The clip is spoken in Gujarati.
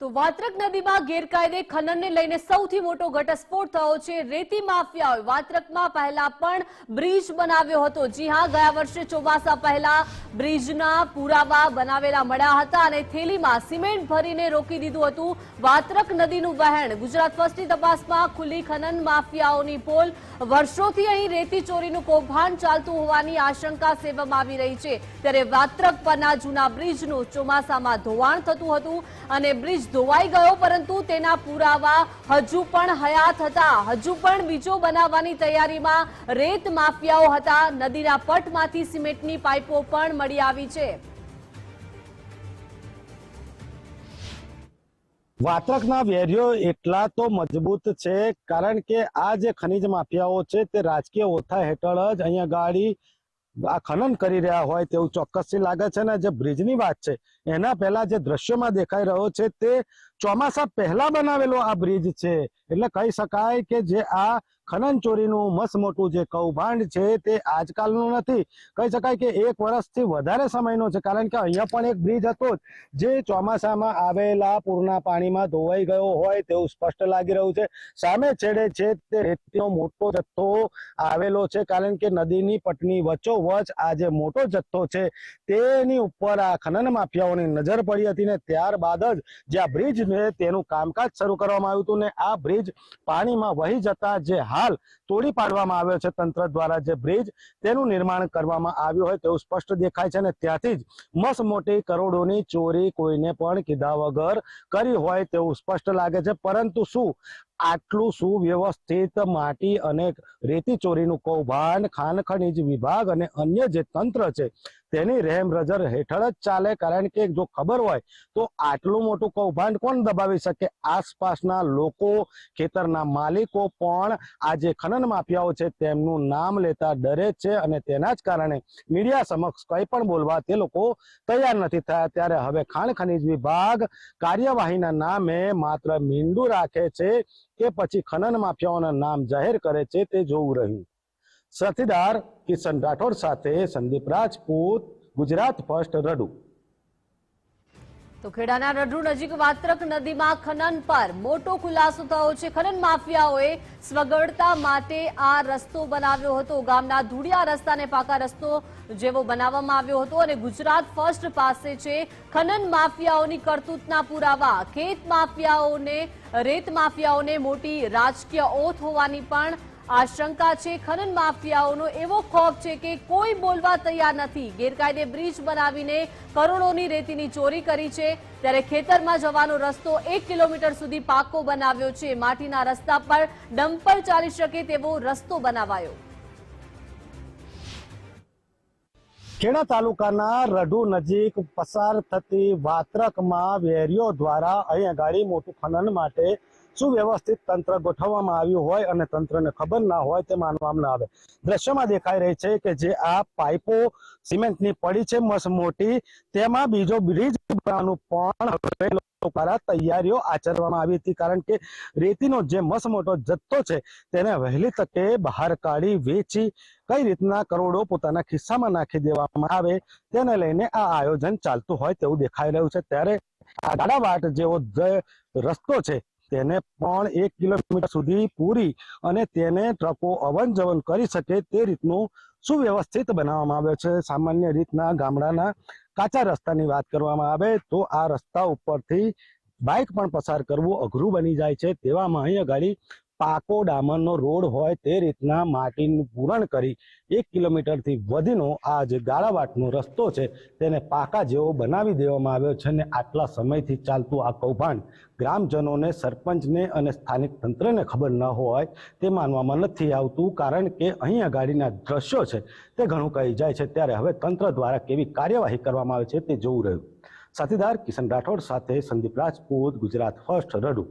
તો વાત્રક નદીમાં ગેરકાયદે ખનનને લઈને સૌથી મોટો ઘટસ્ફોટ થયો છે. રેતી માફિયાઓએ વાત્રકમાં પહેલા પણ બ્રિજ બનાવ્યો હતો. જી હા, ગયા વર્ષે ચોમાસા પહેલા બ્રિજના પુરાવા બનાવેલા મળ્યા હતા અને થેલીમાં સિમેન્ટ ભરીને રોકી દીધું હતું. વાત્રક નદીનું વહેણ ગુજરાત ફર્સ્ટની તપાસમાં ખુલ્લી ખનન માફિયાઓની પોલ. વર્ષોથી અહીં રેતી ચોરીનું કૌભાંડ ચાલતું હોવાની આશંકા સેવવામાં આવી રહી છે. ત્યારે વાત્રક પરના જૂના બ્રિજનું ચોમાસામાં ધોવાણ થતું હતું અને બ્રિજ ધોવાઈ ગયો, પરંતુ તેના પુરાવા હજુ પણ હયાત હતા. હજુ પણ બીજો બનાવવાની તૈયારીમાં રેત માફિયાઓ હતા. નદીના પટમાંથી સિમેન્ટની પાઇપો પણ મળી આવી છે. વાત્રકના વેરીઓ એટલા તો મજબૂત છે, કારણ કે આ જે ખનિજ માફિયાઓ છે તે રાજકીય ઓથા હેઠળ જ અહીંયા ગાડી આ ખનન કરી રહ્યા હોય તેવું ચોક્કસથી લાગે છે ને જે બ્રિજની વાત છે, એના પહેલા જે દ્રશ્યમાં દેખાઈ રહ્યો છે તે ચોમાસા પહેલા બનાવેલો આ બ્રિજ છે. એટલે કહી શકાય કે જે આ ખનન ચોરીનું મસ્ત મોટું જે કૌભાંડ છે તે આજકાલનું નથી. કહી શકાય કે એક વર્ષથી વધારે સમયનો છે, કારણ કે અહીંયા પણ એક બ્રિજ હતો જે ચોમાસામાં આવેલા પૂરના પાણીમાં ધોવાઈ ગયો હોય તેવું સ્પષ્ટ લાગી રહ્યું છે. સામે છેડે છે તે રેતીનો મોટો જથ્થો આવેલો છે, કારણ કે નદીની પટની વચ્ચોવચ આ જે મોટો જથ્થો છે તેની ઉપર આ ખનન માફિયાઓની નજર પડી હતી ને ત્યારબાદ જ જે આ બ્રિજ છે તેનું કામકાજ શરૂ કરવામાં આવ્યું હતું ને આ બ્રિજ પાણીમાં વહી જતા જે હાલ તોડી પાડવામાં આવ્યો છે તંત્ર દ્વારા જે બ્રિજ તેનું નિર્માણ કરવામાં આવ્યું હોય તેવું સ્પષ્ટ દેખાય છે અને ત્યાંથી જ મસ્ત મોટી કરોડોની ચોરી કોઈને પણ કીધા વગર કરી હોય તેવું સ્પષ્ટ લાગે છે. પરંતુ શું આટલું સુવ્યવસ્થિત માટી અને રેતી ચોરીનું કૌભાંડ ખાન ખનીજ વિભાગ અને અન્ય જે તંત્ર છે, તેની રહેમ રજર હેઠળ જ ચાલે. કારણ કે જો ખબર હોય તો આટલું મોટું કૌભાંડ કોણ દબાવી શકે? આસપાસના લોકો, ખેતરના માલિકો પણ આ જે ખનન માફિયાઓ છે તેમનું નામ લેતા ડરે છે અને તેના જ કારણે મીડિયા સમક્ષ કંઈ પણ બોલવા તે લોકો તૈયાર નથી થયા. ત્યારે હવે ખાણ ખનીજ વિભાગ કાર્યવાહીના નામે માત્ર મીંડું રાખે છે કે પછી ખનન માફિયાઓના નામ જાહેર કરે છે તે જોવું રહ્યું. સાથીદાર કિશન રાઠોડ સાથે સંદીપ રાજપૂત, ગુજરાત ફર્સ્ટ રડુ. તો ખેડાના રઢુ નજીક વાત્રક નદીમાં ખનન પર મોટો ખુલાસો થયો છે. ખનન માફિયાઓએ સ્વગડતા માટે આ રસ્તો બનાવ્યો હતો. ગામના ધૂળિયા રસ્તાને પાકા રસ્તો જેવો બનાવવામાં આવ્યો હતો અને ગુજરાત ફર્સ્ટ પાસે છે ખનન માફિયાઓની કરતૂતના પુરાવા. ખેત માફિયાઓને, રેત માફિયાઓને મોટી રાજકીય ઓથ હોવાની પણ આશંકા છે ખનન માફિયાઓનો એવો ખોફ છે કે કોઈ બોલવા તૈયાર નથી. ગેરકાયદે બ્રિજ બનાવીને કરોડોની રેતીની ચોરી કરી છે. ત્યારે ખેતરમાં જવાનો રસ્તો એક કિલોમીટર સુધી પાકો બનાવ્યો છે. માટીના રસ્તા પર ડમ્પર ચાલી શકે તેવો રસ્તો બનાવાયો. ખેડા તાલુકાના રઢુ નજીક પસાર થતી વાત્રકમાં વેરીઓ દ્વારા અહીં ગાડી મોટું ખનન માટે સુવ્યવસ્થિત તંત્ર ગોઠવવામાં આવ્યું હોય અને તંત્રને ખબર ના હોય તે માનવામાં આવે. દ્રશ્યમાં દેખાઈ રહી છે કે જે આ પાઇપો સિમેન્ટની પડી છે મસ્ત મોટી, તેમાં બીજો બ્રિજ બનાવવાનું પણ તૈયારીઓ આચરવામાં આવી હતી કારણ કે રેતીનો જે મસ્ત મોટો જથ્થો છે તેને વહેલી તકે બહાર કાઢી વેચી કઈ રીતના કરોડો પોતાના ખિસ્સામાં નાખી દેવામાં આવે તેને લઈને આ આયોજન ચાલતું હોય તેવું દેખાઈ રહ્યું છે. ત્યારે આ ગાડાવાટ જેવો રસ્તો છે તેને પણ એક કિલોમીટર સુધી પૂરી અને તેને ટ્રકો અવન જવન કરી શકે તે રીતનું સુવ્યવસ્થિત બનાવવામાં આવ્યો છે. સામાન્ય રીતના ગામડાના કાચા રસ્તાની વાત કરવામાં આવે તો આ રસ્તા ઉપરથી બાઇક પણ પસાર કરવું અઘરું બની જાય છે. તેવામાં અહીંયા ગાડી પાકો ડામરનો રોડ હોય તે રીતના માટીનું પૂરણ કરી એક કિલોમીટરથી વધીનો આ જે ગાળાવાટનો રસ્તો છે તેને પાકા જેવો બનાવી દેવામાં આવ્યો છે અને આટલા સમયથી ચાલતું આ કૌભાંડ ગ્રામજનોને, સરપંચને અને સ્થાનિક તંત્રને ખબર ન હોય તે માનવામાં નથી આવતું કારણ કે અહીંયા ગાડીના દ્રશ્યો છે તે ઘણું કહી જાય છે. ત્યારે હવે તંત્ર દ્વારા કેવી કાર્યવાહી કરવામાં આવે છે તે જોવું રહ્યું. સાથીદાર કિશન રાઠોડ સાથે સંદીપ રાજપૂત, ગુજરાત ફર્સ્ટ, રડુ.